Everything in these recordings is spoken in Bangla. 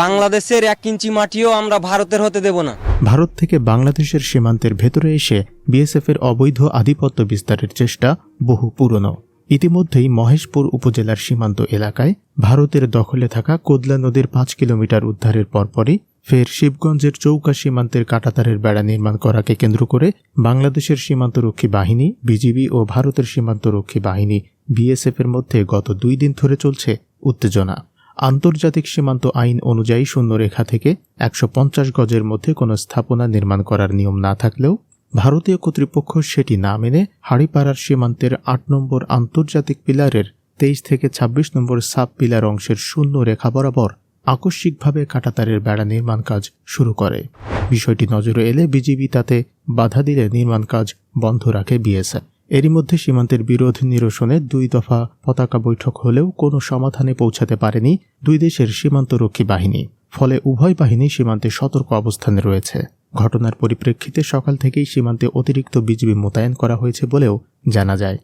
বাংলাদেশের এক ইঞ্চি মাটিও আমরা ভারতের হতে দেব না। ভারত থেকে বাংলাদেশের সীমান্তের ভেতরে এসে বিএসএফের অবৈধ আধিপত্য বিস্তারের চেষ্টা বহু পুরনো। ইতিমধ্যেই মহেশপুর উপজেলার সীমান্ত এলাকায় ভারতের দখলে থাকা কোদলা নদীর পাঁচ কিলোমিটার উদ্ধারের পরপরই ফের শিবগঞ্জের চৌকা সীমান্তের কাটাতারের বেড়া নির্মাণ করাকে কেন্দ্র করে বাংলাদেশের সীমান্তরক্ষী বাহিনী, বিজিবি ও ভারতের সীমান্তরক্ষী বাহিনী বিএসএফের মধ্যে গত দুই দিন ধরে চলছে উত্তেজনা। আন্তর্জাতিক সীমান্ত আইন অনুযায়ী শূন্যরেখা থেকে একশো পঞ্চাশ গজের মধ্যে কোনো স্থাপনা নির্মাণ করার নিয়ম না থাকলেও ভারতীয় কর্তৃপক্ষ সেটি না মেনে হাড়িপাড়ার সীমান্তের আট নম্বর আন্তর্জাতিক পিলারের তেইশ থেকে ২৬ নম্বর সাব পিলার অংশের শূন্য রেখা বরাবর আকস্মিকভাবে কাটাতারের বেড়া নির্মাণ কাজ শুরু করে। বিষয়টি নজরে এলে বিজিবি তাতে বাধা দিলে নির্মাণ কাজ বন্ধ রাখে বিএসএফ। এরই মধ্যে সীমান্তের বিরোধ নিরসনে দুই দফা পতাকা বৈঠক হলেও কোনো সমাধানে পৌঁছাতে পারেনি দুই দেশের সীমান্তরক্ষী বাহিনী। ফলে উভয় বাহিনী সীমান্তে সতর্ক অবস্থানে রয়েছে। ঘটনার পরিপ্রেক্ষিতে সকাল থেকেই সীমান্তে অতিরিক্ত বিজিবি মোতায়েন করা হয়েছে বলেও জানা যায়।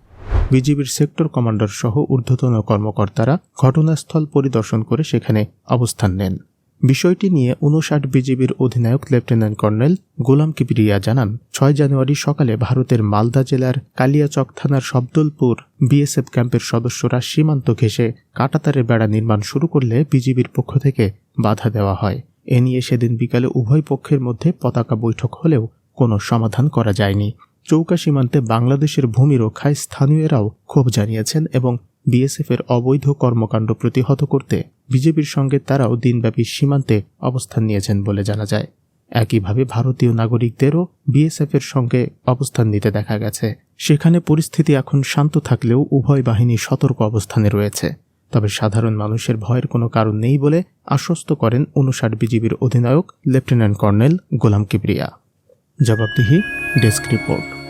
বিজিবির সেক্টর কমান্ডার সহ ঊর্ধ্বতন কর্মকর্তারা ঘটনাস্থল পরিদর্শন করে সেখানে অবস্থান নেন। বিষয়টি নিয়ে উনষাট বিজিবির অধিনায়ক লেফটেন্যান্ট কর্নেল গোলাম কিবরিয়া জানান, ছয় জানুয়ারি সকালে ভারতের মালদা জেলার কালিয়াচক থানার শব্দলপুর বিএসএফ ক্যাম্পের সদস্যরা সীমান্ত ঘেঁষে কাটাতারের বেড়া নির্মাণ শুরু করলে বিজিবির পক্ষ থেকে বাধা দেওয়া হয়। এ নিয়ে সেদিন বিকালে উভয় পক্ষের মধ্যে পতাকা বৈঠক হলেও কোনো সমাধান করা যায়নি। চৌকা সীমান্তে বাংলাদেশের ভূমি রক্ষায় স্থানীয়রাও ক্ষোভ জানিয়েছেন এবং বিএসএফের অবৈধ কর্মকাণ্ড প্রতিহত করতে বিজেপির সঙ্গে তারাও দিনব্যাপী সীমান্তে অবস্থান নিয়েছেন বলে জানা যায়। একইভাবে ভারতীয় নাগরিকদেরও বিএসএফের সঙ্গে অবস্থান নিতে দেখা গেছে। সেখানে পরিস্থিতি এখন শান্ত থাকলেও উভয় বাহিনী সতর্ক অবস্থানে রয়েছে। তবে সাধারণ মানুষের ভয়ের কোনো কারণ নেই বলে আশ্বস্ত করেন উনষাট বিজিবির অধিনায়ক, লেফটেন্যান্ট কর্নেল গোলাম কিবরিয়া। জবাবদিহি, ডেস্ক রিপোর্ট।